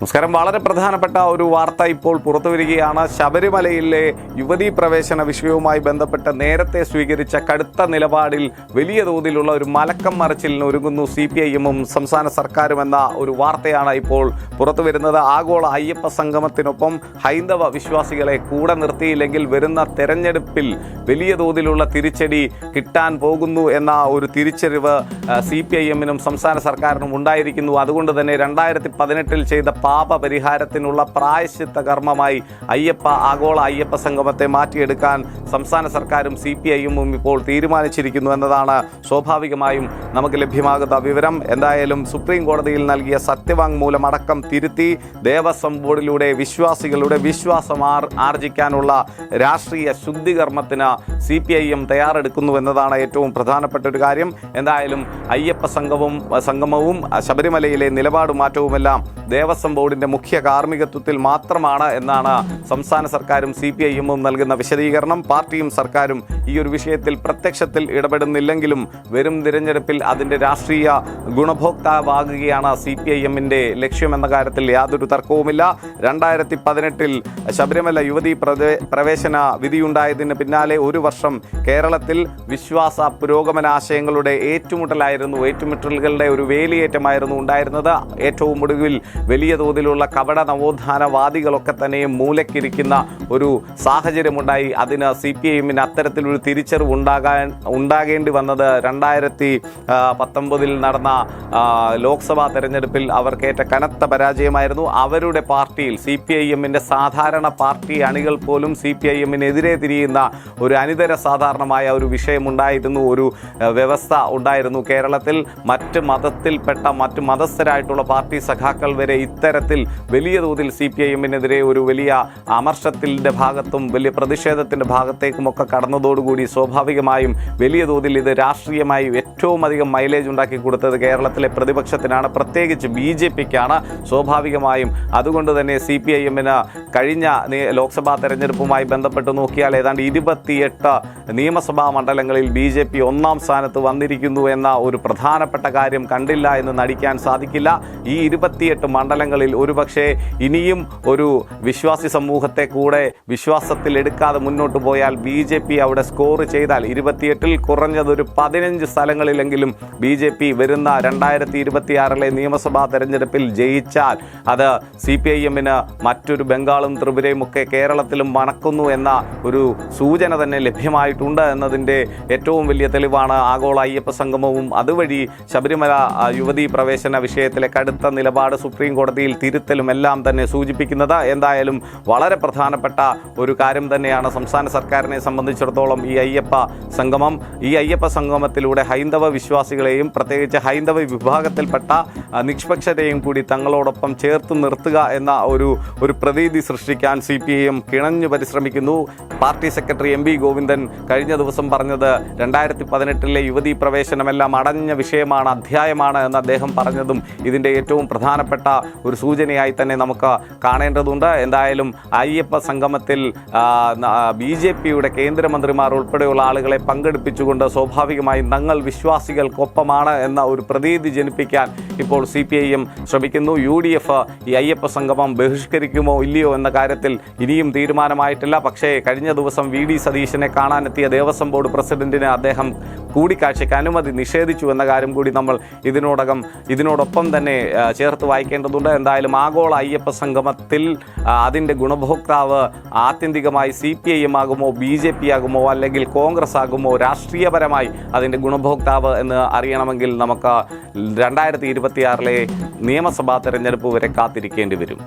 നമസ്കാരം. വളരെ പ്രധാനപ്പെട്ട ഒരു വാർത്ത ഇപ്പോൾ പുറത്തു വരികയാണ്. ശബരിമലയിലെ യുവതീ പ്രവേശന വിഷയവുമായി ബന്ധപ്പെട്ട് നേരത്തെ സ്വീകരിച്ച കടുത്ത നിലപാടിൽ വലിയ തോതിലുള്ള ഒരു മലക്കം മറിച്ചിലിന് ഒരുങ്ങുന്നു സി പി ഐ സംസ്ഥാന സർക്കാരും എന്ന ഒരു വാർത്തയാണ് ഇപ്പോൾ പുറത്തു വരുന്നത്. ആഗോള അയ്യപ്പ സംഗമത്തിനൊപ്പം ഹൈന്ദവ വിശ്വാസികളെ കൂടെ നിർത്തിയില്ലെങ്കിൽ വരുന്ന തെരഞ്ഞെടുപ്പിൽ വലിയ തോതിലുള്ള തിരിച്ചടി കിട്ടാൻ പോകുന്നു എന്ന ഒരു തിരിച്ചറിവ് സി പി ഐ എമ്മിനും സംസ്ഥാന സർക്കാരിനും ഉണ്ടായിരിക്കുന്നു. അതുകൊണ്ട് തന്നെ രണ്ടായിരത്തി പതിനെട്ടിൽ ചെയ്ത പാപ പരിഹാരത്തിനുള്ള പ്രായശ്ചിത്ത കർമ്മമായി അയ്യപ്പ ആഗോള അയ്യപ്പ സംഗമത്തെ മാറ്റിയെടുക്കാൻ സംസ്ഥാന സർക്കാരും സി പി ഐയും ഇപ്പോൾ തീരുമാനിച്ചിരിക്കുന്നു എന്നതാണ് സ്വാഭാവികമായും നമുക്ക് ലഭ്യമാകുന്ന വിവരം. എന്തായാലും സുപ്രീം കോടതിയിൽ നൽകിയ സത്യവാങ്മൂലം അടക്കം തിരുത്തി ദേവസ്വം ബോർഡിലൂടെ വിശ്വാസികളുടെ വിശ്വാസം ആർ ആർജിക്കാനുള്ള രാഷ്ട്രീയ ശുദ്ധികർമ്മത്തിന് സി പി ഐ എം തയ്യാറെടുക്കുന്നു എന്നതാണ് ഏറ്റവും പ്രധാനപ്പെട്ട ഒരു കാര്യം. എന്തായാലും അയ്യപ്പ സംഗമവും സംഗമവും ശബരിമലയിലെ നിലപാട് മാറ്റവുമെല്ലാം ദേവസ്വം ബോർഡിന്റെ മുഖ്യ കാർമ്മികത്വത്തിൽ മാത്രമാണ് എന്നാണ് സംസ്ഥാന സർക്കാരും സി പി ഐഎമ്മും നൽകുന്ന വിശദീകരണം. പാർട്ടിയും സർക്കാരും ഈ ഒരു വിഷയത്തിൽ പ്രത്യക്ഷത്തിൽ ഇടപെടുന്നില്ലെങ്കിലും വരും തിരഞ്ഞെടുപ്പിൽ അതിന്റെ രാഷ്ട്രീയ ഗുണഭോക്താവാകുകയാണ് സി പി ഐ എമ്മിന്റെ ലക്ഷ്യമെന്ന കാര്യത്തിൽ യാതൊരു തർക്കവുമില്ല. രണ്ടായിരത്തി പതിനെട്ടിൽ ശബരിമല യുവതി പ്രവേ- പ്രവേശന വിധിയുണ്ടായതിന് പിന്നാലെ ഒരു വർഷം കേരളത്തിൽ വിശ്വാസ പുരോഗമനാശയങ്ങളുടെ ഏറ്റുമുട്ടലായിരുന്നു. ഏറ്റുമുട്ടലുകളുടെ ഒരു വേലിയേറ്റമായിരുന്നു ഉണ്ടായിരുന്നത്. ഏറ്റവും ഒടുവിൽ വലിയ തോതിലുള്ള കപട നവോത്ഥാനവാദികളൊക്കെ തന്നെ മൂലക്കിരിക്കുന്ന ഒരു സാഹചര്യമുണ്ടായി. അതിന് സി പി ഐ എമ്മിന് അത്തരത്തിലൊരു തിരിച്ചറിവ് ഉണ്ടാകാൻ ഉണ്ടാകേണ്ടി വന്നത് രണ്ടായിരത്തി പത്തൊമ്പതിൽ നടന്ന ലോക്സഭാ തെരഞ്ഞെടുപ്പിൽ അവർക്കേറ്റ കനത്ത പരാജയമായിരുന്നു. അവരുടെ പാർട്ടിയിൽ സി പി ഐ എമ്മിന്റെ സാധാരണ പാർട്ടി അണികൾ പോലും സി പി ഐ എമ്മിനെതിരെ തിരിയുന്ന ഒരു അനിതര സാധാരണമായ ഒരു വിഷയമുണ്ടായിരുന്നു. ഒരു വ്യവസ്ഥ ഉണ്ടായിരുന്നു കേരളത്തിൽ. മറ്റ് മതത്തിൽപ്പെട്ട മറ്റ് മതസ്ഥരായിട്ടുള്ള പാർട്ടി സഖാക്കൾ വരെ ഇത്തരത്തിൽ വലിയ തോതിൽ സി പി ഐ എമ്മിനെതിരെ ഒരു വലിയ അമർഷത്തിന്റെ ഭാഗത്തും വലിയ പ്രതിഷേധത്തിന്റെ ഭാഗത്തേക്കുമൊക്കെ കടന്നതോടുകൂടി സ്വാഭാവികമായും വലിയ തോതിൽ ഇത് രാഷ്ട്രീയമായി ഏറ്റവും അധികം മൈലേജ് ഉണ്ടാക്കി കൊടുത്തത് കേരളത്തിലെ പ്രതിപക്ഷത്തിനാണ്. പ്രത്യേകിച്ച് ബി ജെ പിക്കാണ് സ്വാഭാവികമായും. അതുകൊണ്ട് തന്നെ സി പി ഐ എമ്മിന് കഴിഞ്ഞ ലോക്സഭാ തെരഞ്ഞെടുപ്പുമായി ബന്ധപ്പെട്ട് നോക്കിയാൽ ഏതാണ്ട് ഇരുപത്തിയെട്ട് നിയമസഭാ മണ്ഡലങ്ങളിൽ ബി ജെ പി ഒന്നാം സ്ഥാനത്ത് വന്നിരിക്കുന്നു എന്ന ഒരു പ്രധാനപ്പെട്ട കാര്യം കണ്ടില്ല എന്ന് നടിക്കാൻ സാധിക്കില്ല. ഈ ഇരുപത്തിയെട്ട് മണ്ഡലങ്ങളിൽ ഒരുപക്ഷെ ഇനിയും ഒരു വിശ്വാസി സമൂഹത്തെ കൂടെ വിശ്വാസത്തിൽ എടുക്കാതെ മുന്നോട്ട് പോയാൽ ബി ജെ പി അവിടെ സ്കോർ ചെയ്താൽ ഇരുപത്തിയെട്ടിൽ കുറഞ്ഞത് ഒരു പതിനഞ്ച് സ്ഥലങ്ങളിലെങ്കിലും ബി ജെ പി വരുന്ന രണ്ടായിരത്തി ഇരുപത്തിയാറിലെ നിയമസഭാ തെരഞ്ഞെടുപ്പിൽ ജയിച്ചാൽ അത് സി പി ഐ എമ്മിന് മറ്റൊരു ബംഗാളും ത്രിപുരയും ഒക്കെ കേരളത്തിലും മണക്കുന്നു എന്ന ഒരു സൂചന തന്നെ ലഭ്യമായിട്ടുണ്ട് എന്നതിന്റെ ഏറ്റവും വലിയ തെളിവാണ് ആഗോള അയ്യപ്പ സംഗമവും. അതുവഴി ശബരിമല യുവതീ പ്രവേശന വിഷയത്തിലെ കടുത്ത നിലപാട് സുപ്രീം കോടതിയിൽ തിരുത്തലും എല്ലാം തന്നെ സൂചിപ്പിക്കുന്നത്. എന്തായാലും വളരെ പ്രധാനപ്പെട്ട ഒരു കാര്യം തന്നെയാണ് സംസ്ഥാന സർക്കാരിനെ സംബന്ധിച്ചിടത്തോളം ഈ അയ്യപ്പ സംഗമം. ഈ അയ്യപ്പ സംഗമത്തിലൂടെ ഹൈന്ദവ വിശ്വാസികളെയും പ്രത്യേകിച്ച് ഹൈന്ദവ വിഭാഗത്തിൽപ്പെട്ട നിഷ്പക്ഷതയും കൂടി തങ്ങളോടൊപ്പം ചേർത്ത് നിർത്തുക എന്ന ഒരു ഒരു പ്രതീതി സൃഷ്ടിക്കാൻ സി പി ഐ എം കിണഞ്ഞു പരിശ്രമിക്കുന്നു. Party secretary M V Govindan കഴിഞ്ഞ ദിവസം പറഞ്ഞത് രണ്ടായിരത്തി പതിനെട്ടിലെ യുവതീ പ്രവേശനമെല്ലാം അടഞ്ഞ വിഷയമാണ് അധ്യായമാണ് എന്ന് അദ്ദേഹം പറഞ്ഞതും ഇതിന്റെ ഏറ്റവും പ്രധാനപ്പെട്ട ഒരു സൂചനയായി തന്നെ നമുക്ക് കാണേണ്ടതുണ്ട്. എന്തായാലും അയ്യപ്പ സംഗമത്തിൽ ബി ജെ പിയുടെ കേന്ദ്രമന്ത്രിമാർ ഉൾപ്പെടെയുള്ള ആളുകളെ പങ്കെടുപ്പിച്ചുകൊണ്ട് സ്വാഭാവികമായും തങ്ങൾ വിശ്വാസികൾക്കൊപ്പമാണ് എന്ന ഒരു പ്രതീതി ജനിപ്പിക്കാൻ ഇപ്പോൾ സി പി ഐ എം ശ്രമിക്കുന്നു. യു ഡി എഫ് ഈ അയ്യപ്പ സംഗമം ബഹിഷ്കരിക്കുമോ ഇല്ലയോ എന്ന കാര്യത്തിൽ ഇനിയും തീരുമാനമായിട്ടില്ല. പക്ഷേ കഴിഞ്ഞ ദിവസം വി ഡി സതീശനെ കാണാനെത്തിയ ദേവസ്വം ബോർഡ് പ്രസിഡന്റിന് അദ്ദേഹം കൂടിക്കാഴ്ചയ്ക്ക് അനുമതി നിഷേധിച്ചു എന്ന കാര്യം കൂടി നമ്മൾ ഇതിനോടകം ഇതിനോടൊപ്പം തന്നെ ചേർത്ത് വായിക്കേണ്ടതുണ്ട്. എന്തായാലും ആഗോള അയ്യപ്പ സംഗമത്തിൽ അതിന്റെ ഗുണഭോക്താവ് ആത്യന്തികമായി സി പി ഐ എം ആകുമോ ബി ജെ പി ആകുമോ അല്ലെങ്കിൽ കോൺഗ്രസ് ആകുമോ രാഷ്ട്രീയപരമായി അതിന്റെ ഗുണഭോക്താവ് എന്ന് അറിയണമെങ്കിൽ നമുക്ക് രണ്ടായിരത്തി ഇരുപത്തിയാറിലെ നിയമസഭാ തെരഞ്ഞെടുപ്പ് വരെ കാത്തിരിക്കേണ്ടി വരും.